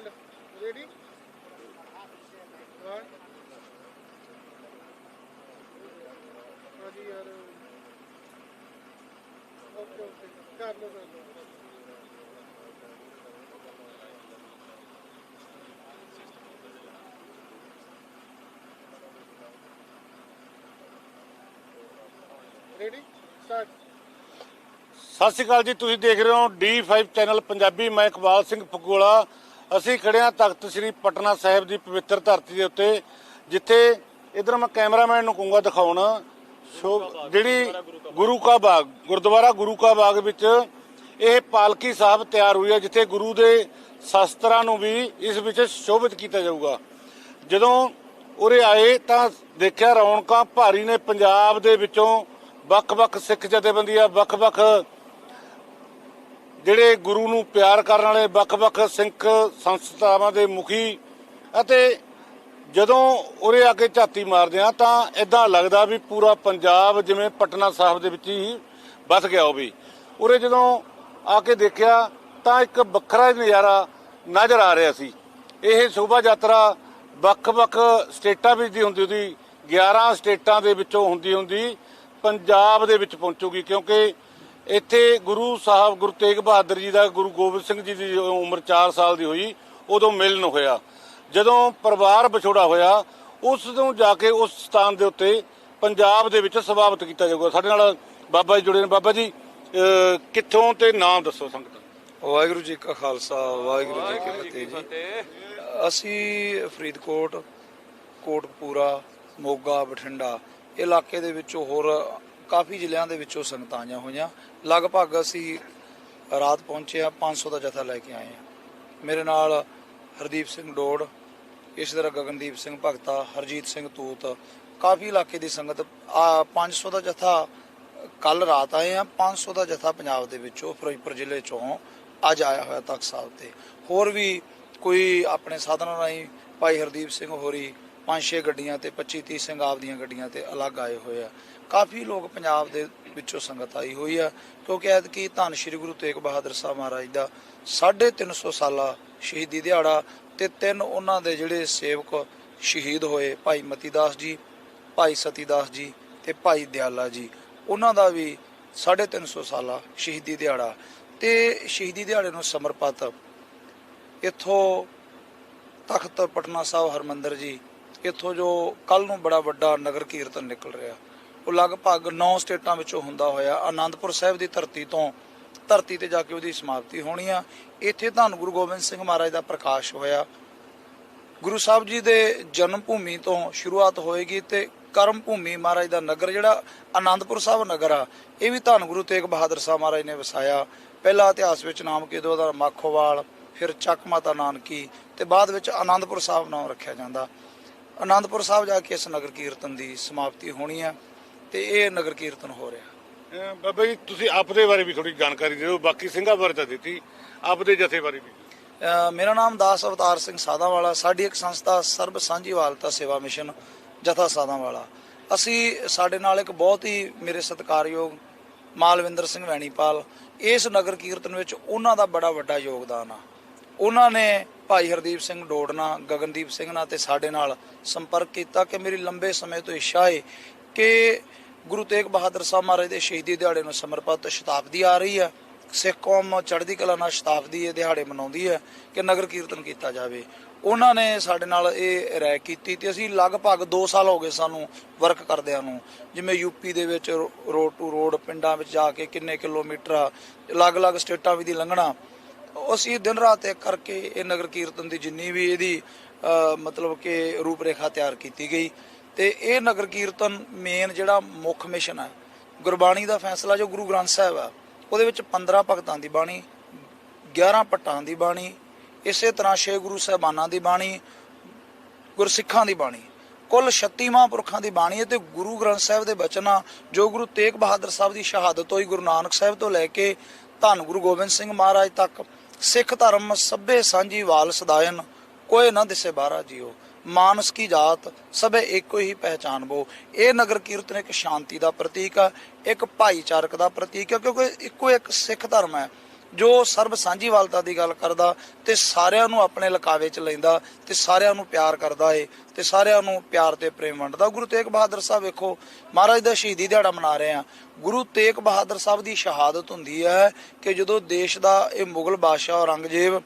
Minute ready ਹਾਂ। ਹਾਂਜੀ ਯਾਰ। ਓਕੇ ਓਕੇ ਕਰ ਲਓ ਕਰ ਲਓ। ਰੈਡੀ ਸਟਾਰਟ ਸਤਿ ਸ਼੍ਰੀ ਅਕਾਲ ਜੀ, ਤੁਸੀਂ ਦੇਖ ਰਹੇ ਹੋ D5 ਚੈਨਲ ਪੰਜਾਬੀ। ਮੈਂ ਇਕਬਾਲ ਸਿੰਘ ਫਗੋਲਾ। ਅਸੀਂ ਖੜੇ ਤਖਤ ਸ੍ਰੀ ਪਟਨਾ ਸਾਹਿਬ ਦੀ ਪਵਿੱਤਰ ਧਰਤੀ ਦੇ ਉੱਤੇ, ਜਿੱਥੇ ਇਧਰ ਮੈਂ ਕੈਮਰਾਮੈਨ ਨੂੰ ਕਹੂੰਗਾ ਦਿਖਾਉਣ, ਸ਼ੋ- ਜਿਹੜੀ ਗੁਰੂ ਕਾ ਬਾਗ, ਗੁਰਦੁਆਰਾ ਗੁਰੂ ਕਾ ਬਾਗ ਵਿੱਚ ਇਹ ਪਾਲਕੀ ਸਾਹਿਬ ਤਿਆਰ ਹੋਈ ਹੈ, ਜਿੱਥੇ ਗੁਰੂ ਦੇ ਸ਼ਸਤਰਾਂ ਨੂੰ ਵੀ ਇਸ ਵਿੱਚ ਸ਼ੋਭਿਤ ਕੀਤਾ ਜਾਊਗਾ। ਜਦੋਂ ਉਰੇ ਆਏ ਤਾਂ ਦੇਖਿਆ ਰੌਣਕਾਂ ਭਾਰੀ ਨੇ, ਪੰਜਾਬ ਦੇ ਵਿੱਚੋਂ ਵੱਖ-ਵੱਖ ਸਿੱਖ ਜਥੇਬੰਦੀਆਂ, ਵੱਖ-ਵੱਖ ਜਿਹੜੇ ਗੁਰੂ ਨੂੰ ਪਿਆਰ ਕਰਨ ਵਾਲੇ ਵੱਖ-ਵੱਖ ਸਿੱਖ ਸੰਸਥਾਵਾਂ ਦੇ ਮੁਖੀ ਅਤੇ ਜਦੋਂ ਉਰੇ ਆ ਕੇ ਝਾਤੀ ਮਾਰਦੇ ਆ ਤਾਂ ਇਦਾਂ ਲੱਗਦਾ ਵੀ ਪੂਰਾ ਪੰਜਾਬ ਜਿਵੇਂ ਪਟਨਾ ਸਾਹਿਬ ਦੇ ਵਿੱਚ ਹੀ ਵਸ ਗਿਆ ਹੋਵੇ। ਉਰੇ ਜਦੋਂ ਆ ਕੇ ਦੇਖਿਆ ਤਾਂ ਇੱਕ ਵੱਖਰਾ ਹੀ ਨਜ਼ਾਰਾ ਨਜ਼ਰ ਆ ਰਿਹਾ ਸੀ। ਇਹ ਸ਼ੋਭਾ ਯਾਤਰਾ ਵੱਖ-ਵੱਖ ਸਟੇਟਾਂ ਵਿੱਚ ਦੀ ਹੁੰਦੀ ਹੁੰਦੀ 11 ਸਟੇਟਾਂ ਦੇ ਵਿੱਚੋਂ ਹੁੰਦੀ ਹੁੰਦੀ ਪੰਜਾਬ ਦੇ ਵਿੱਚ ਪਹੁੰਚੂਗੀ ਕਿਉਂਕਿ ਇੱਥੇ ਗੁਰੂ ਸਾਹਿਬ ਗੁਰੂ ਤੇਗ ਬਹਾਦਰ ਜੀ ਦਾ ਗੁਰੂ ਗੋਬਿੰਦ ਸਿੰਘ ਜੀ ਦੀ ਉਮਰ 4 ਸਾਲ ਦੀ ਹੋਈ ਉਦੋਂ ਮਿਲਨ ਹੋਇਆ। ਜਦੋਂ ਪਰਿਵਾਰ ਵਿਛੋੜਾ ਹੋਇਆ ਉਸ ਤੋਂ ਜਾ ਕੇ ਉਸ ਸਥਾਨ ਦੇ ਉੱਤੇ ਪੰਜਾਬ ਦੇ ਵਿੱਚ ਸਵਾਗਤ ਕੀਤਾ ਜਾਊਗਾ। ਸਾਡੇ ਨਾਲ ਬਾਬਾ ਜੀ ਜੁੜੇ ਨੇ। ਬਾਬਾ ਜੀ ਕਿੱਥੋਂ ਤੇ ਨਾਮ ਦੱਸੋ ਸੰਗਤ? ਵਾਹਿਗੁਰੂ ਜੀ ਕਾ ਖਾਲਸਾ ਵਾਹਿਗੁਰੂ ਜੀ ਕੀ ਫਤਿਹ ਜੀ। ਅਸੀਂ ਫਰੀਦਕੋਟ ਕੋਟਪੂਰਾ ਮੋਗਾ ਬਠਿੰਡਾ ਇਲਾਕੇ ਦੇ ਵਿੱਚੋਂ ਹੋਰ ਕਾਫੀ ਜ਼ਿਲ੍ਹਿਆਂ ਦੇ ਵਿੱਚੋਂ ਸੰਗਤਾਂ ਆਈਆਂ ਹੋਈਆਂ। ਲਗਭਗ ਅਸੀਂ ਰਾਤ ਪਹੁੰਚੇ ਆ 500 ਦਾ ਜਥਾ ਲੈ ਕੇ ਆਏ ਆ ਮੇਰੇ ਨਾਲ ਹਰਦੀਪ ਸਿੰਘ ਡੋੜ, ਇਸ ਤਰ੍ਹਾਂ ਗਗਨਦੀਪ ਸਿੰਘ ਭਗਤਾ, ਹਰਜੀਤ ਸਿੰਘ ਤੂਤ, ਕਾਫੀ ਇਲਾਕੇ ਦੀ ਸੰਗਤ, ਆ 500 ਦਾ ਜਥਾ ਕੱਲ ਰਾਤ ਆਏ ਆ 500 ਦਾ ਜਥਾ ਪੰਜਾਬ ਦੇ ਵਿੱਚੋਂ ਫਿਰੋਜ਼ਪੁਰ ਜ਼ਿਲ੍ਹੇ ਚੋਂ ਅੱਜ ਆਇਆ ਹੋਇਆ ਤਖਤ ਸਾਹਿਬ ਤੇ। ਹੋਰ ਵੀ ਕੋਈ ਆਪਣੇ ਸਾਧਨਾਂ ਰਾਹੀਂ ਭਾਈ ਹਰਦੀਪ ਸਿੰਘ ਹੋਰੀ ਪੰਜ ਛੇ ਗੱਡੀਆਂ ਤੇ 25 30 ਸਿੰਘ ਆਪ ਦੀਆਂ ਗੱਡੀਆਂ ਤੇ ਅਲੱਗ ਆਏ ਹੋਏ ਆ। ਕਾਫੀ ਲੋਕ ਪੰਜਾਬ ਦੇ ਵਿੱਚੋਂ ਸੰਗਤ ਆਈ ਹੋਈ ਆ, ਕਿਉਂਕਿ ਐਤਕੀ ਧੰਨ ਸ਼੍ਰੀ ਗੁਰੂ ਤੇਗ ਬਹਾਦਰ ਸਾਹਿਬ ਮਹਾਰਾਜ ਦਾ 350 ਸਾਲਾ ਸ਼ਹੀਦੀ ਦਿਹਾੜਾ ਤੇ ਤਿੰਨ ਉਹਨਾਂ ਦੇ ਜਿਹੜੇ ਸੇਵਕ ਸ਼ਹੀਦ ਹੋਏ, ਭਾਈ ਮਤੀਦਾਸ ਜੀ, ਭਾਈ ਸਤੀਦਾਸ ਜੀ ਤੇ ਭਾਈ ਦਿਆਲਾ ਜੀ, ਉਹਨਾਂ ਦਾ ਵੀ 350 ਸਾਲਾ ਸ਼ਹੀਦੀ ਦਿਹਾੜਾ। ਤੇ ਸ਼ਹੀਦੀ ਦਿਹਾੜੇ ਨੂੰ ਸਮਰਪਿਤ ਇੱਥੋਂ ਤਖਤ ਪਟਨਾ ਸਾਹਿਬ ਹਰਮੰਦਰ ਜੀ, ਇੱਥੋਂ ਜੋ ਕੱਲ ਨੂੰ ਬੜਾ ਵੱਡਾ ਨਗਰ ਕੀਰਤਨ ਨਿਕਲ ਰਿਹਾ। ਉਹ ਲਗਭਗ 9 ਸਟੇਟਾਂ ਵਿੱਚੋਂ ਹੁੰਦਾ ਹੋਇਆ ਆਨੰਦਪੁਰ ਸਾਹਿਬ ਦੀ ਧਰਤੀ ਤੋਂ ਧਰਤੀ ਤੇ ਜਾ ਕੇ ਉਹਦੀ ਸਮਾਪਤੀ ਹੋਣੀ ਆ। ਇੱਥੇ ਧੰਨ ਗੁਰੂ ਗੋਬਿੰਦ ਸਿੰਘ ਮਹਾਰਾਜ ਦਾ ਪ੍ਰਕਾਸ਼ ਹੋਇਆ। ਗੁਰੂ ਸਾਹਿਬ ਜੀ ਦੇ ਜਨਮ ਭੂਮੀ ਤੋਂ ਸ਼ੁਰੂਆਤ ਹੋਏਗੀ ਤੇ ਕਰਮ ਭੂਮੀ ਮਹਾਰਾਜ ਦਾ ਨਗਰ ਜਿਹੜਾ ਆਨੰਦਪੁਰ ਸਾਹਿਬ ਨਗਰ ਆ, ਇਹ ਵੀ ਧੰਨ ਗੁਰੂ ਤੇਗ ਬਹਾਦਰ ਸਾਹਿਬ ਮਹਾਰਾਜ ਨੇ ਵਸਾਇਆ। ਪਹਿਲਾ ਇਤਿਹਾਸ ਵਿੱਚ ਨਾਮ ਕਿਦੋਂ ਦਾ ਮਾਖੋਵਾਲ ਫਿਰ ਚੱਕ ਮਾਤਾ ਨਾਨਕੀ ਤੇ ਬਾਅਦ ਵਿੱਚ ਆਨੰਦਪੁਰ ਸਾਹਿਬ ਨਾਮ ਰੱਖਿਆ ਜਾਂਦਾ। ਆਨੰਦਪੁਰ ਸਾਹਿਬ ਜਾ ਕੇ ਇਸ ਨਗਰ ਕੀਰਤਨ ਦੀ ਸਮਾਪਤੀ ਹੋਣੀ ਆ। ਤੇ ਇਹ ਨਗਰ ਕੀਰਤਨ ਹੋ ਰਿਹਾ। ਅਹ ਬਾਬਾ ਜੀ ਤੁਸੀਂ ਆਪ ਦੇ ਬਾਰੇ ਵੀ ਥੋੜੀ ਜਾਣਕਾਰੀ ਦਿਓ ਬਾਕੀ ਸਿੰਘਾਂ ਬਾਰੇ ਤਾਂ ਦਿੱਤੀ ਆਪ ਦੇ ਜਥੇ ਬਾਰੇ ਵੀ। ਅ, ਮੇਰਾ ਨਾਮ ਦਾਸ ਅਵਤਾਰ ਸਿੰਘ ਸਾਦਾਵਾਲਾ ਸਾਡੀ ਇੱਕ ਸੰਸਥਾ ਸਰਬ ਸਾਂਝੀਵਾਲਤਾ ਸੇਵਾ ਮਿਸ਼ਨ ਜਥਾ ਸਾਦਾਵਾਲਾ ਅਸੀਂ ਸਾਡੇ ਨਾਲ ਇੱਕ ਬਹੁਤ ਹੀ ਮੇਰੇ ਸਤਿਕਾਰਯੋਗ ਮਾਲਵਿੰਦਰ ਸਿੰਘ ਵੈਣੀਪਾਲ ਇਸ ਨਗਰ ਕੀਰਤਨ ਵਿੱਚ ਉਹਨਾਂ ਦਾ ਬੜਾ ਵੱਡਾ ਯੋਗਦਾਨ ਆ। ਉਹਨਾਂ ਨੇ ਭਾਈ ਹਰਦੀਪ ਸਿੰਘ ਡੋੜਨਾ ਗਗਨਦੀਪ ਸਿੰਘ ਨਾਲ ਤੇ ਸਾਡੇ ਨਾਲ ਸੰਪਰਕ ਕੀਤਾ ਕਿ ਮੇਰੀ ਲੰਬੇ ਸਮੇਂ ਤੋਂ ਇੱਛਾ ਹੈ ਕਿ ਗੁਰੂ ਤੇਗ ਬਹਾਦਰ ਸਾਹਿਬ ਮਹਾਰਾਜ ਦੇ ਸ਼ਹੀਦੀ ਦਿਹਾੜੇ ਨੂੰ ਸਮਰਪਿਤ ਸ਼ਤਾਬਦੀ ਆ ਰਹੀ ਹੈ। ਸਿੱਖ ਕੌਮ ਚੜ੍ਹਦੀ ਕਲਾ ਨਾਲ ਸ਼ਤਾਬਦੀ ਇਹ ਦਿਹਾੜੇ ਮਨਾਉਂਦੀ ਹੈ ਕਿ ਨਗਰ ਕੀਰਤਨ ਕੀਤਾ ਜਾਵੇ। ਉਹਨਾਂ ਨੇ ਸਾਡੇ ਨਾਲ ਇਹ ਰਾਇ ਕੀਤੀ ਤੇ ਅਸੀਂ ਲਗਭਗ 2 ਸਾਲ ਹੋ ਗਏ ਸਾਨੂੰ ਵਰਕ ਕਰਦਿਆਂ ਨੂੰ। ਜਿਵੇਂ ਯੂਪੀ ਦੇ ਵਿੱਚ ਰੋਡ ਟੂ ਰੋਡ ਪਿੰਡਾਂ ਵਿੱਚ ਜਾ ਕੇ ਕਿੰਨੇ ਕਿਲੋਮੀਟਰ ਅਲੱਗ-ਅਲੱਗ ਸਟੇਟਾਂ ਵੀ ਦੀ ਲੰਘਣਾ। ਅਸੀਂ ਦਿਨ ਰਾਤ ਇੱਕ ਕਰਕੇ ਇਹ ਨਗਰ ਕੀਰਤਨ ਦੀ ਜਿੰਨੀ ਵੀ ਇਹਦੀ ਮਤਲਬ ਕਿ ਰੂਪਰੇਖਾ ਤਿਆਰ ਕੀਤੀ ਗਈ। ਤੇ ਇਹ ਨਗਰ ਕੀਰਤਨ ਮੇਨ ਜਿਹੜਾ ਮੁੱਖ ਮਿਸ਼ਨ ਹੈ ਗੁਰਬਾਣੀ ਦਾ ਫੈਸਲਾ ਜੋ ਗੁਰੂ ਗ੍ਰੰਥ ਸਾਹਿਬ ਆ, ਉਹਦੇ ਵਿੱਚ 15 ਭਗਤਾਂ ਦੀ ਬਾਣੀ 11 ਪੱਟਾਂ ਦੀ ਬਾਣੀ, ਇਸੇ ਤਰ੍ਹਾਂ ਛੇ ਗੁਰੂ ਸਾਹਿਬਾਨਾਂ ਦੀ ਬਾਣੀ, ਗੁਰਸਿੱਖਾਂ ਦੀ ਬਾਣੀ। ਕੁੱਲ 36 ਮਹਾਂਪੁਰਖਾਂ ਦੀ ਬਾਣੀ ਹੈ ਤੇ ਗੁਰੂ ਗ੍ਰੰਥ ਸਾਹਿਬ ਦੇ ਬਚਨਾਂ ਜੋ ਗੁਰੂ ਤੇਗ ਬਹਾਦਰ ਸਾਹਿਬ ਦੀ ਸ਼ਹਾਦਤ ਹੋਈ ਗੁਰੂ ਨਾਨਕ ਸਾਹਿਬ ਤੋਂ ਲੈ ਕੇ ਧੰਨ ਗੁਰੂ ਗੋਬਿੰਦ ਸਿੰਘ ਮਹਾਰਾਜ ਤੱਕ, ਸਿੱਖ ਧਰਮ ਸਭੇ ਸਾਂਝੀ ਵਾਲ ਸਦਾਇਨ, ਕੋਈ ਨਾ ਦਿਸੇ ਬਾਹਰਾ ਜੀਓ। ਮਾਨਸ ਕੀ ਜਾਤ, ਸਭੇ ਇੱਕੋ ਹੀ ਪਹਿਚਾਨ ਬੋ। ਇਹ ਨਗਰ ਕੀਰਤਨ ਇੱਕ ਸ਼ਾਂਤੀ ਦਾ ਪ੍ਰਤੀਕ ਆ, ਇੱਕ ਭਾਈਚਾਰਕ ਦਾ ਪ੍ਰਤੀਕ ਆ, ਕਿਉਂਕਿ ਇੱਕੋ ਇੱਕ ਸਿੱਖ ਧਰਮ ਹੈ, ਜੋ ਸਰਬ ਸਾਂਝੀਵਾਲਤਾ ਦੀ ਗੱਲ ਕਰਦਾ ਤੇ ਸਾਰਿਆਂ ਨੂੰ ਆਪਣੇ ਲਕਾਵੇ ਚ ਲੈਂਦਾ ਤੇ ਸਾਰਿਆਂ ਨੂੰ ਪਿਆਰ ਕਰਦਾ ਏ, ਤੇ ਸਾਰਿਆਂ ਨੂੰ ਪਿਆਰ ਤੇ ਪ੍ਰੇਮ ਵੰਡਦਾ। ਗੁਰੂ ਤੇਗ ਬਹਾਦਰ ਸਾਹਿਬ ਵੇਖੋ, ਮਹਾਰਾਜ ਦਾ ਸ਼ਹੀਦੀ ਦਿਹਾੜਾ ਮਨਾ ਰਹੇ ਆ। ਗੁਰੂ ਤੇਗ ਬਹਾਦਰ ਸਾਹਿਬ ਦੀ ਸ਼ਹਾਦਤ ਹੁੰਦੀ ਹੈ ਕਿ ਜਦੋਂ ਦੇਸ਼ ਦਾ ਇਹ ਮੁਗਲ ਬਾਦਸ਼ਾਹ ਔਰੰਗਜ਼ੇਬ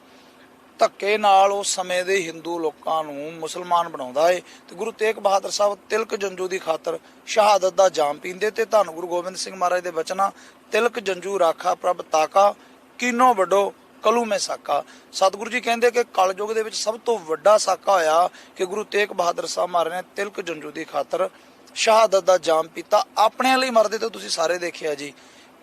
ਧੱਕੇ ਨਾਲ ਉਸ ਸਮੇਂ ਦੇ ਹਿੰਦੂ ਲੋਕਾਂ ਨੂੰ ਮੁਸਲਮਾਨ ਬਣਾਉਂਦਾ ਏ। ਤੇ ਗੁਰੂ ਤੇਗ ਬਹਾਦਰ ਸਾਹਿਬ ਤਿਲਕ ਜੰਜੂ ਦੀ ਖਾਤਰ ਸ਼ਹਾਦਤ ਦਾ ਜਾਮ ਪੀਂਦੇ ਤੇ ਧੰਨ ਗੁਰੂ ਗੋਬਿੰਦ ਸਿੰਘ ਮਹਾਰਾਜ ਦੇ ਬਚਨਾਂ ਤਿਲਕ ਜੰਜੂ, ਰਾਖਾ ਪ੍ਰਭ, ਤਾਕਾ, ਕਿਨੋ ਵੱਡੋ, ਕਲੂ ਮੈਂ ਸਾਕਾ। ਸਤਿਗੁਰੂ ਜੀ ਕਹਿੰਦੇ ਕਿ ਕਲਯੁਗ ਦੇ ਵਿੱਚ ਸਭ ਤੋਂ ਵੱਡਾ ਸਾਕਾ ਹੋਇਆ ਕਿ ਗੁਰੂ ਤੇਗ ਬਹਾਦਰ ਸਾਹਿਬ ਮਹਾਰਾਜ ਨੇ ਤਿਲਕ ਜੰਜੂ ਦੀ ਖਾਤਰ ਸ਼ਹਾਦਤ ਦਾ ਜਾਮ ਪੀਤਾ। ਆਪਣਿਆਂ ਲਈ ਮਰਦੇ ਤੇ ਤੁਸੀਂ ਸਾਰੇ ਦੇਖਿਆ ਜੀ।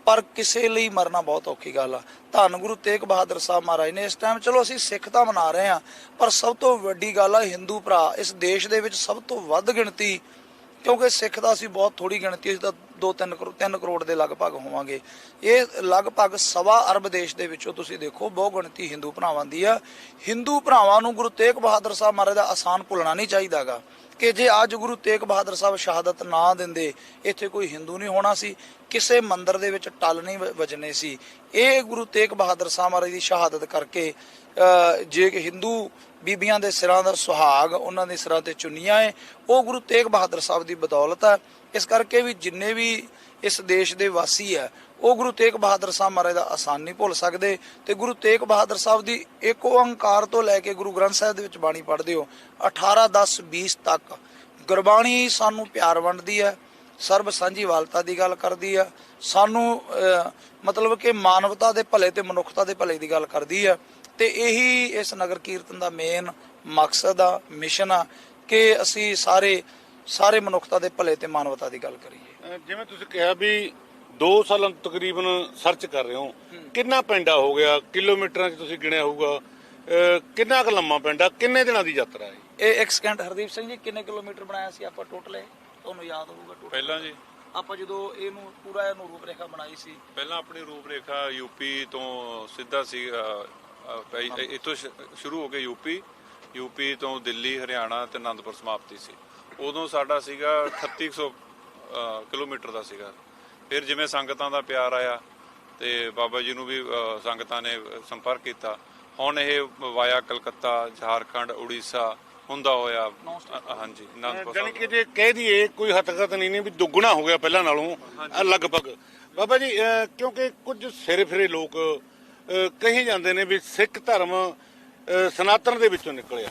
ਪਰ ਕਿਸੇ ਲਈ ਮਰਨਾ ਬਹੁਤ ਔਖੀ ਗੱਲ ਆ। ਧੰਨ ਗੁਰੂ ਤੇਗ ਬਹਾਦਰ ਸਾਹਿਬ ਮਹਾਰਾਜ ਨੇ ਇਸ ਟਾਈਮ ਚਲੋ ਅਸੀਂ ਸਿੱਖ ਤਾਂ ਮਨਾ ਰਹੇ ਆ ਪਰ ਸਭ ਤੋਂ ਵੱਡੀ ਗੱਲ ਆ ਹਿੰਦੂ ਭਰਾ, ਇਸ ਦੇਸ਼ ਦੇ ਵਿੱਚ ਸਭ ਤੋਂ ਵੱਧ ਗਿਣਤੀ, ਕਿਉਂਕਿ ਸਿੱਖ ਦਾ ਅਸੀਂ ਬਹੁਤ ਥੋੜੀ ਗਿਣਤੀ, ਅਸੀਂ ਤਾਂ 2-3 ਕਰੋੜ 3 ਕਰੋੜ ਦੇ ਲਗਭਗ ਹੋਵਾਂਗੇ। ਇਹ ਲਗਭਗ ਸਵਾ ਅਰਬ ਦੇਸ਼ ਦੇ ਵਿੱਚੋਂ ਤੁਸੀਂ ਦੇਖੋ ਬਹੁਤ ਗਿਣਤੀ ਹਿੰਦੂ ਭਰਾਵਾਂ ਦੀ ਆ। ਹਿੰਦੂ ਭਰਾਵਾਂ ਨੂੰ ਗੁਰੂ ਤੇਗ ਬਹਾਦਰ ਸਾਹਿਬ ਮਹਾਰਾਜ ਦਾ ਆਸਾਨ ਭੁੱਲਣਾ ਨਹੀਂ ਚਾਹੀਦਾਗਾ। ਕਿ ਜੇ ਅੱਜ ਗੁਰੂ ਤੇਗ ਬਹਾਦਰ ਸਾਹਿਬ ਸ਼ਹਾਦਤ ਨਾ ਦਿੰਦੇ, ਇੱਥੇ ਕੋਈ ਹਿੰਦੂ ਨਹੀਂ ਹੋਣਾ ਸੀ, ਕਿਸੇ ਮੰਦਰ ਦੇ ਵਿੱਚ ਟੱਲ ਨਹੀਂ ਵ- ਵੱਜਣੇ ਸੀ। ਇਹ ਗੁਰੂ ਤੇਗ ਬਹਾਦਰ ਸਾਹਿਬ ਮਹਾਰਾਜ ਦੀ ਸ਼ਹਾਦਤ ਕਰਕੇ ਜੇ ਕਿ ਹਿੰਦੂ ਬੀਬੀਆਂ ਦੇ ਸਿਰਾਂ ਦਾ ਸੁਹਾਗ ਉਹਨਾਂ ਦੇ ਸਿਰਾਂ ਤੇ ਚੁੰਨੀਆਂ ਏ, ਉਹ ਗੁਰੂ ਤੇਗ ਬਹਾਦਰ ਸਾਹਿਬ ਦੀ ਬਦੌਲਤ ਹੈ ਇਸ ਕਰਕੇ ਵੀ ਜਿੰਨੇ ਵੀ ਇਸ ਦੇਸ਼ ਦੇ ਵਾਸੀ ਹੈ ਉਹ ਗੁਰੂ ਤੇਗ ਬਹਾਦਰ ਸਾਹਿਬ ਮਹਾਰਾਜ ਦਾ ਆਸਾਨ ਨਹੀਂ ਭੁੱਲ ਸਕਦੇ ਤੇ ਗੁਰੂ ਤੇਗ ਬਹਾਦਰ ਸਾਹਿਬ ਦੀ ਇੱਕ ਓੰਕਾਰ ਤੋਂ ਲੈ ਕੇ ਗੁਰੂ ਗ੍ਰੰਥ ਸਾਹਿਬ ਦੇ ਵਿੱਚ ਬਾਣੀ ਪੜ੍ਹਦੇ ਹੋ 18 10 20 ਤੱਕ। ਗੁਰਬਾਣੀ ਸਾਨੂੰ ਪਿਆਰ ਵੰਡਦੀ ਹੈ ਸਰਬ ਸਾਂਝੀ ਵਾਲਤਾ ਦੀ ਗੱਲ ਕਰਦੀ ਆ, ਸਾਨੂੰ ਮਤਲਬ ਕਿ ਮਾਨਵਤਾ ਦੇ ਭਲੇ ਤੇ ਮਨੁੱਖਤਾ ਦੇ ਭਲੇ ਦੀ ਗੱਲ ਕਰਦੀ ਆ। ਤੇ ਇਹੀ ਇਸ ਨਗਰ ਕੀਰਤਨ ਦਾ ਮੇਨ ਮਕਸਦ ਆ ਮਿਸ਼ਨ ਆ ਕਿ ਅਸੀਂ ਸਾਰੇ ਸਾਰੇ ਮਨੁੱਖਤਾ ਦੇ ਭਲੇ ਤੇ ਮਾਨਵਤਾ ਦੀ ਗੱਲ ਕਰੀਏ। ਜਿਵੇਂ ਤੁਸੀਂ ਕਿਹਾ ਵੀ 2 ਸਾਲਾਂ ਤੋਂ ਤਕਰੀਬਨ ਸਰਚ ਕਰ ਰਹੇ ਹੋ ਕਿੰਨਾ ਪਿੰਡਾ ਹੋ ਗਿਆ? ਕਿਲੋਮੀਟਰਾਂ 'ਚ ਤੁਸੀਂ ਗਿਣਿਆ ਹੋਊਗਾ। ਅਹ ਕਿੰਨਾ ਕੁ ਲੰਮਾ ਪਿੰਡਾ? ਕਿੰਨੇ ਦਿਨਾਂ ਦੀ ਯਾਤਰਾ ਹੈ? ਇਹ ਇੱਕ ਸਕਿੰਟ ਹਰਦੀਪ ਸਿੰਘ ਜੀ ਕਿੰਨੇ ਕਿਲੋਮੀਟਰ ਬਣਾਇਆ ਸੀ ਆਪਾਂ ਟੋਟਲ ਇਹ? ਤੁਹਾਨੂੰ ਯਾਦ ਹੋਊਗਾ ਟੋਟਲ ਪਹਿਲਾਂ ਜੀ। ਆਪਾਂ ਜਦੋਂ ਇਹਨੂੰ ਪੂਰਾ ਇਹਨੂੰ ਰੂਪਰੇਖਾ ਬਣਾਈ ਸੀ। ਪਹਿਲਾਂ ਆਪਣੀ ਰੂਪਰੇਖਾ ਯੂਪੀ ਤੋਂ ਸਿੱਧਾ ਸੀ ਅ, ਅ, ਪੈ- ਇ- ਇੱਥੋਂ ਸ਼- ਸ਼ੁਰੂ ਹੋ ਕੇ ਯੂਪੀ। ਯੂਪੀ ਤੋਂ ਦਿੱਲੀ ਹਰਿਆਣਾ ਤੇ ਆਨੰਦਪੁਰ ਸਮਾਪਤੀ ਸੀ। ਉਦੋਂ ਸਾਡਾ ਸੀਗਾ 3800 ਅ, ਕਿਲੋਮੀਟਰ ਦਾ ਸੀਗਾ। ਫਿਰ ਜਿਵੇਂ ਸੰਗਤਾਂ ਦਾ ਪਿਆਰ ਆਇਆ ਤੇ ਬਾਬਾ ਜੀ ਨੂੰ ਵੀ ਸੰਗਤਾਂ ਨੇ ਸੰਪਰਕ ਕੀਤਾ। ਹੁਣ ਇਹ ਵਾਇਆ ਕਲਕੱਤਾ ਝਾਰਖੰਡ ਉੜੀਸਾ ਹੁੰਦਾ ਹੋਇਆ। ਹਾਂਜੀ ਜਾਨੀ ਕਿ ਜੇ ਕਹਿ ਦਈਏ ਕੋਈ ਹਤਕਤ ਨਹੀਂ ਨਹੀਂ ਵੀ ਦੁੱਗਣਾ ਹੋ ਗਿਆ ਪਹਿਲਾਂ ਨਾਲੋਂ ਲਗਭਗ। ਬਾਬਾ ਜੀ ਕਿਉਂਕਿ ਕੁਝ ਸਿਰੇ ਫਿਰੇ ਲੋਕ ਕਹੀ ਜਾਂਦੇ ਨੇ ਵੀ ਸਿੱਖ ਧਰਮ ਸਨਾਤਨ ਦੇ ਵਿੱਚੋਂ ਨਿਕਲਿਆ।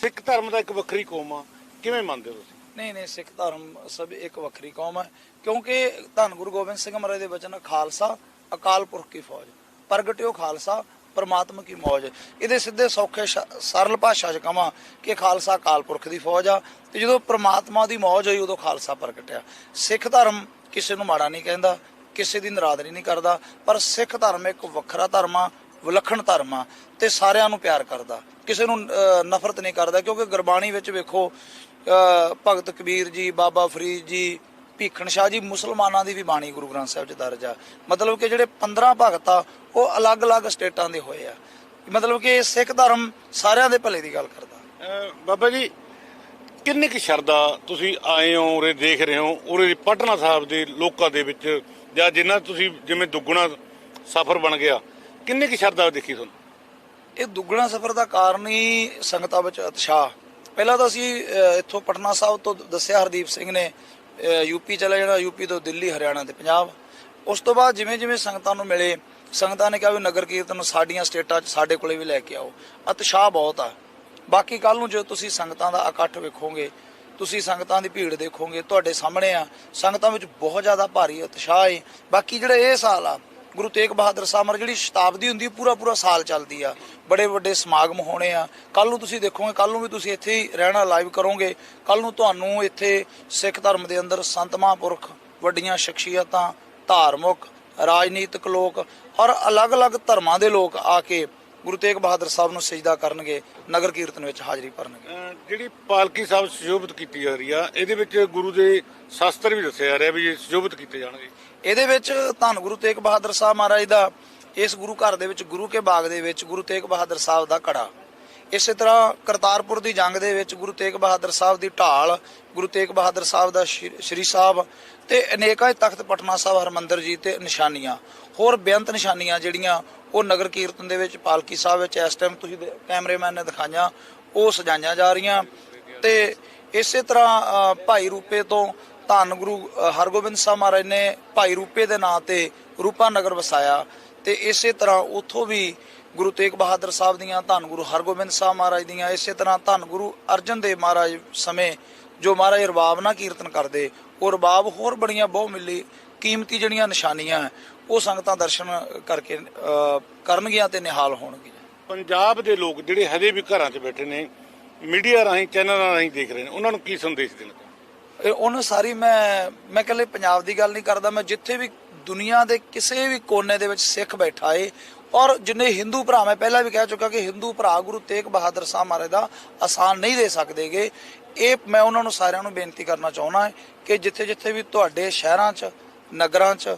ਸਿੱਖ ਧਰਮ ਦਾ ਇੱਕ ਵੱਖਰੀ ਕੌਮ ਆ। ਕਿਵੇਂ ਮੰਨਦੇ ਹੋ ਤੁਸੀਂ? ਨਹੀਂ ਨਹੀਂ, ਸਿੱਖ ਧਰਮ ਸਭ ਇੱਕ ਵੱਖਰੀ ਕੌਮ ਹੈ। ਕਿਉਂਕਿ ਧੰਨ ਗੁਰੂ ਗੋਬਿੰਦ ਸਿੰਘ ਮਹਾਰਾਜ ਦੇ ਵਚਨ ਖਾਲਸਾ, ਅਕਾਲ ਪੁਰਖ ਕੀ ਫੌਜ। ਪ੍ਰਗਟਿਓ ਖਾਲਸਾ, ਪਰਮਾਤਮਾ ਕੀ ਮੌਜ। ਇਹਦੇ ਸਿੱਧੇ ਸੌਖੇ ਸਰਲ ਭਾਸ਼ਾ 'ਚ ਕਹਾਂ ਕਿ ਖਾਲਸਾ ਅਕਾਲ ਪੁਰਖ ਦੀ ਫੌਜ ਆ। ਤੇ ਜਦੋਂ ਪਰਮਾਤਮਾ ਦੀ ਮੌਜ ਹੋਈ, ਉਦੋਂ ਖਾਲਸਾ ਪ੍ਰਗਟਿਆ। ਸਿੱਖ ਧਰਮ ਕਿਸੇ ਨੂੰ ਮਾੜਾ ਨਹੀਂ ਕਹਿੰਦਾ, ਕਿਸੇ ਦੀ ਨਰਾਦਰੀ ਨਹੀਂ ਕਰਦਾ, ਪਰ ਸਿੱਖ ਧਰਮ ਇੱਕ ਵੱਖਰਾ ਧਰਮ ਆ। ਵਿਲੱਖਣ ਧਰਮ ਆ ਤੇ ਸਾਰਿਆਂ ਨੂੰ ਪਿਆਰ ਕਰਦਾ। ਕਿਸੇ ਨੂੰ ਨਫ਼ਰਤ ਨਹੀਂ ਕਰਦਾ ਕਿਉਂਕਿ ਗੁਰਬਾਣੀ ਵਿੱਚ ਵੇਖੋ ਭਗਤ ਕਬੀਰ ਜੀ, ਬਾਬਾ ਫਰੀਦ ਜੀ, ਭੀਖਣ ਸ਼ਾਹ ਜੀ, ਮੁਸਲਮਾਨਾਂ ਦੀ ਵੀ ਬਾਣੀ ਗੁਰੂ ਗ੍ਰੰਥ ਸਾਹਿਬ 'ਚ ਦਰਜ ਆ। ਮਤਲਬ ਕਿ ਜਿਹੜੇ 15 ਭਗਤ ਆ, ਉਹ ਅਲੱਗ-ਅਲੱਗ ਸਟੇਟਾਂ ਦੇ ਹੋਏ ਆ। ਮਤਲਬ ਕਿ ਸਿੱਖ ਧਰਮ ਸਾਰਿਆਂ ਦੇ ਭਲੇ ਦੀ ਗੱਲ ਕਰਦਾ। ਬਾਬਾ ਜੀ, ਕਿੰਨੀ ਕੁ ਸ਼ਰਧਾ ਤੁਸੀਂ ਆਏ ਹੋ, ਉਰੇ ਦੇਖ ਰਹੇ ਹੋ, ਉਰੇ ਪਟਨਾ ਸਾਹਿਬ ਦੇ ਲੋਕਾਂ ਦੇ ਵਿੱਚ, ਜਾਂ ਜਿੰਨਾ ਤੁਸੀਂ ਜਿਵੇਂ ਦੁੱਗਣਾ ਸਫ਼ਰ ਬਣ ਗਿਆ ਕਿੰਨੀ ਕੁ ਸ਼ਰਧਾ ਦੇਖੀ ਤੁਹਾਨੂੰ? ਇਹ ਦੁੱਗਣਾ ਸਫ਼ਰ ਦਾ ਕਾਰਨ ਹੀ ਸੰਗਤਾਂ ਵਿੱਚ ਉਤਸ਼ਾਹ। ਪਹਿਲਾਂ ਤਾਂ ਅਸੀਂ ਇੱਥੋਂ ਪਟਨਾ ਸਾਹਿਬ ਤੋਂ ਦੱਸਿਆ ਹਰਦੀਪ ਸਿੰਘ ਨੇ ਅਹ, ਯੂਪੀ ਚਲੇ ਜਾਣਾ ਯੂਪੀ ਤੋਂ ਦਿੱਲੀ ਹਰਿਆਣਾ ਤੇ ਪੰਜਾਬ। ਉਸ ਤੋਂ ਬਾਅਦ ਜਿਵੇਂ ਜਿਵੇਂ ਸੰਗਤਾਂ ਨੂੰ ਮਿਲੇ ਸੰਗਤਾਂ ਨੇ ਕਿਹਾ ਵੀ ਨਗਰ ਕੀਰਤਨ ਸਾਡੀਆਂ ਸਟੇਟਾਂ 'ਚ ਸਾਡੇ ਕੋਲੇ ਵੀ ਲੈ ਕੇ ਆਓ। ਉਤਸ਼ਾਹ ਬਹੁਤ ਆ। ਬਾਕੀ ਕੱਲ ਨੂੰ ਜੇ ਤੁਸੀਂ ਸੰਗਤਾਂ ਦਾ ਇਕੱਠ ਵੇਖੋਗੇ ਤੁਸੀਂ ਸੰਗਤਾਂ ਦੀ ਭੀੜ ਦੇਖੋਗੇ ਤੁਹਾਡੇ ਸਾਹਮਣੇ ਆ ਸੰਗਤਾਂ ਵਿੱਚ ਬਹੁਤ ਜ਼ਿਆਦਾ ਭਾਰੀ ਉਤਸ਼ਾਹ ਹੈ ਬਾਕੀ ਜਿਹੜਾ ਇਹ ਸਾਲ ਆ ਗੁਰੂ ਤੇਗ ਬਹਾਦਰ ਸਾਹਿਬ ਮਹਾਰਾਜ ਜਿਹੜੀ ਸ਼ਤਾਬਦੀ ਹੁੰਦੀ ਹੈ, ਪੂਰਾ ਪੂਰਾ ਸਾਲ ਚੱਲਦੀ ਆ। ਬੜੇ ਵੱਡੇ ਸਮਾਗਮ ਹੋਣੇ ਆ। ਕੱਲ ਨੂੰ ਤੁਸੀਂ ਦੇਖੋਗੇ ਕੱਲ ਨੂੰ ਵੀ ਤੁਸੀਂ ਇੱਥੇ ਹੀ ਰਹਿਣਾ ਲਾਈਵ ਕਰੋਗੇ। ਕੱਲ ਨੂੰ ਤੁਹਾਨੂੰ ਇੱਥੇ ਸਿੱਖ ਧਰਮ ਦੇ ਅੰਦਰ ਸੰਤ ਮਹਾਂਪੁਰਖ ਵੱਡੀਆਂ ਸ਼ਖਸੀਅਤਾਂ ਧਾਰਮਿਕ ਰਾਜਨੀਤਿਕ ਲੋਕ ਔਰ ਅਲੱਗ-ਅਲੱਗ ਧਰਮਾਂ ਦੇ ਲੋਕ ਆ ਕੇ ਗੁਰੂ ਤੇਗ ਬਹਾਦਰ ਸਾਹਿਬ ਨੂੰ ਸਜਦਾ ਕਰਨਗੇ ਨਗਰ ਕੀਰਤਨ ਵਿੱਚ ਹਾਜ਼ਰੀ ਭਰਨਗੇ। ਜਿਹੜੀ ਪਾਲਕੀ ਸਾਹਿਬ ਸੁਸ਼ੋਭਿਤ ਕੀਤੀ ਜਾ ਰਹੀ ਆ ਇਹਦੇ ਵਿੱਚ ਗੁਰੂ ਦੇ ਸ਼ਾਸਤਰ ਵੀ ਦੱਸਿਆ ਜਾ ਰਿਹਾ ਵੀ ਇਹ ਸੁਸ਼ੋਭਿਤ ਕੀਤੇ ਜਾਣਗੇ। ਇਹਦੇ ਵਿੱਚ ਧੰਨ ਗੁਰੂ ਤੇਗ ਬਹਾਦਰ ਸਾਹਿਬ ਮਹਾਰਾਜ ਦਾ ਇਸ ਗੁਰੂ ਘਰ ਦੇ ਵਿੱਚ ਗੁਰੂ ਕੇ ਬਾਗ ਦੇ ਵਿੱਚ ਗੁਰੂ ਤੇਗ ਬਹਾਦਰ ਸਾਹਿਬ ਦਾ ਕੜਾ ਇਸੇ ਤਰ੍ਹਾਂ ਕਰਤਾਰਪੁਰ ਦੀ ਜੰਗ ਦੇ ਵਿੱਚ ਗੁਰੂ ਤੇਗ ਬਹਾਦਰ ਸਾਹਿਬ ਦੀ ਢਾਲ ਗੁਰੂ ਤੇਗ ਬਹਾਦਰ ਸਾਹਿਬ ਦਾ ਸ਼੍ਰੀ ਸਾਹਿਬ ਤੇ ਅਨੇਕਾਂ ਹੀ ਤਖਤ ਪਟਨਾ ਸਾਹਿਬ ਹਰਮੰਦਰ ਜੀ ਤੇ ਨਿਸ਼ਾਨੀਆਂ। ਹੋਰ ਬੇਅੰਤ ਨਿਸ਼ਾਨੀਆਂ ਜਿਹੜੀਆਂ ਉਹ ਨਗਰ ਕੀਰਤਨ ਦੇ ਵਿੱਚ ਪਾਲਕੀ ਸਾਹਿਬ ਵਿੱਚ ਇਸ ਟਾਈਮ ਤੁਸੀਂ ਕੈਮਰੇਮੈਨ ਨੇ ਦਿਖਾਈਆਂ, ਉਹ ਸਜਾਈਆਂ ਜਾ ਰਹੀਆਂ। ਤੇ ਇਸੇ ਤਰ੍ਹਾਂ ਭਾਈ ਰੂਪੇ ਤੋਂ ਧੰਨ ਗੁਰੂ ਹਰਗੋਬਿੰਦ ਸਾਹਿਬ ਮਹਾਰਾਜ ਨੇ ਭਾਈ ਰੂਪੇ ਦੇ ਨਾਂ ਤੇ ਰੂਪਾ ਨਗਰ ਵਸਾਇਆ। ਤੇ ਇਸੇ ਤਰ੍ਹਾਂ ਉੱਥੋਂ ਵੀ ਗੁਰੂ ਤੇਗ ਬਹਾਦਰ ਸਾਹਿਬ ਦੀਆਂ ਧੰਨ ਗੁਰੂ ਹਰਗੋਬਿੰਦ ਸਾਹਿਬ ਮਹਾਰਾਜ ਦੀਆਂ, ਇਸੇ ਤਰ੍ਹਾਂ ਧੰਨ ਗੁਰੂ ਅਰਜਨ ਦੇਵ ਮਹਾਰਾਜ ਸਮੇਂ ਜੋ ਮਹਾਰਾਜ ਰਬਾਬ ਨਾਲ ਕੀਰਤਨ ਕਰਦੇ, ਉਹ ਰਬਾਬ ਹੋਰ ਬੜੀਆਂ ਬਹੁ ਮਿਲੀ ਕੀਮਤੀ ਜਿਹੜੀਆਂ ਨਿਸ਼ਾਨੀਆਂ ਉਹ ਸੰਗਤਾਂ ਦਰਸ਼ਨ ਕਰਕੇ ਕਰਨਗੀਆਂ ਤੇ ਨਿਹਾਲ ਹੋਣਗੀਆਂ। ਪੰਜਾਬ ਦੇ ਲੋਕ ਜਿਹੜੇ ਹਜੇ ਵੀ ਘਰਾਂ 'ਚ ਬੈਠੇ ਨੇ ਮੀਡੀਆ ਰਾਹੀਂ ਚੈਨਲਾਂ ਰਾਹੀਂ ਦੇਖ ਰਹੇ ਨੇ ਉਹਨਾਂ ਨੂੰ ਕੀ ਸੰਦੇਸ਼ ਦੇਣਾ ਉਹਨਾਂ ਸਾਰੀ ਮੈਂ ਮੈਂ ਇਕੱਲੇ ਪੰਜਾਬ ਦੀ ਗੱਲ ਨਹੀਂ ਕਰਦਾ ਮੈਂ ਜਿੱਥੇ ਵੀ ਦੁਨੀਆ ਦੇ ਕਿਸੇ ਵੀ ਕੋਨੇ ਦੇ ਵਿੱਚ ਸਿੱਖ ਬੈਠਾ ਏ ਔਰ ਜਿੰਨੇ ਹਿੰਦੂ ਭਰਾ ਮੈਂ ਪਹਿਲਾਂ ਵੀ ਕਹਿ ਚੁੱਕਾ ਕਿ ਹਿੰਦੂ ਭਰਾ ਗੁਰੂ ਤੇਗ ਬਹਾਦਰ ਸਾਹਿਬ ਮਹਾਰਾਜ ਦਾ ਆਸਾਨ ਨਹੀਂ ਦੇ ਸਕਦੇਗੇ ਇਹ ਮੈਂ ਉਹਨਾਂ ਨੂੰ ਸਾਰਿਆਂ ਨੂੰ ਬੇਨਤੀ ਕਰਨਾ ਚਾਹੁੰਦਾ ਹੈ ਕਿ ਜਿੱਥੇ ਜਿੱਥੇ ਵੀ ਤੁਹਾਡੇ ਸ਼ਹਿਰਾਂ 'ਚ ਨਗਰਾਂ 'ਚ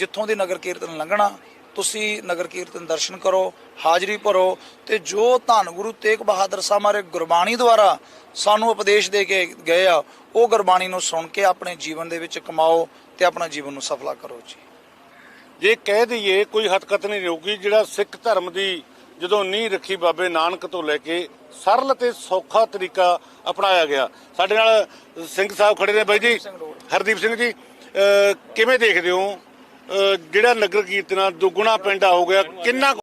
ਜਿੱਥੋਂ ਦੀ ਨਗਰ ਕੀਰਤਨ ਲੰਘਣਾ ਤੁਸੀਂ ਨਗਰ ਕੀਰਤਨ ਦਰਸ਼ਨ ਕਰੋ ਹਾਜ਼ਰੀ ਭਰੋ ਤੇ ਜੋ ਧੰਨ ਗੁਰੂ ਤੇਗ ਬਹਾਦਰ ਸਾਹਿਬ ਮਾਰੇ ਗੁਰਬਾਣੀ ਦੁਆਰਾ ਸਾਨੂੰ ਉਪਦੇਸ਼ ਦੇ ਕੇ ਗਏ ਆ ਉਹ ਗੁਰਬਾਣੀ ਨੂੰ ਸੁਣ ਕੇ ਆਪਣੇ ਜੀਵਨ ਦੇ ਵਿੱਚ ਕਮਾਓ ਤੇ ਆਪਣਾ ਜੀਵਨ ਨੂੰ ਸਫਲਾ ਕਰੋ ਜੀ। ਜੇ ਕਹਿ ਦਈਏ ਕੋਈ ਹਤਕਤ ਨਹੀਂ ਰਹੂਗੀ ਜਿਹੜਾ ਸਿੱਖ ਧਰਮ ਦੀ ਜਦੋਂ ਨੀਂਹ ਰੱਖੀ ਬਾਬੇ ਨਾਨਕ ਤੋਂ ਲੈ ਕੇ ਸਰਲ ਤੇ ਸੌਖਾ ਤਰੀਕਾ ਅਪਣਾਇਆ ਗਿਆ। ਸਾਡੇ ਨਾਲ ਸਿੰਘ ਸਾਹਿਬ ਖੜੇ ਨੇ ਬਾਈ ਜੀ। ਹਰਦੀਪ ਸਿੰਘ ਜੀ ਕਿਵੇਂ ਦੇਖਦੇ ਹੋ? ਜਿਹੜਾ ਨਗਰ ਕੀਰਤਨਾ ਦੁੱਗਣਾ ਪਿੰਡਾ ਹੋ ਗਿਆ। ਕਿੰਨਾ ਕੁ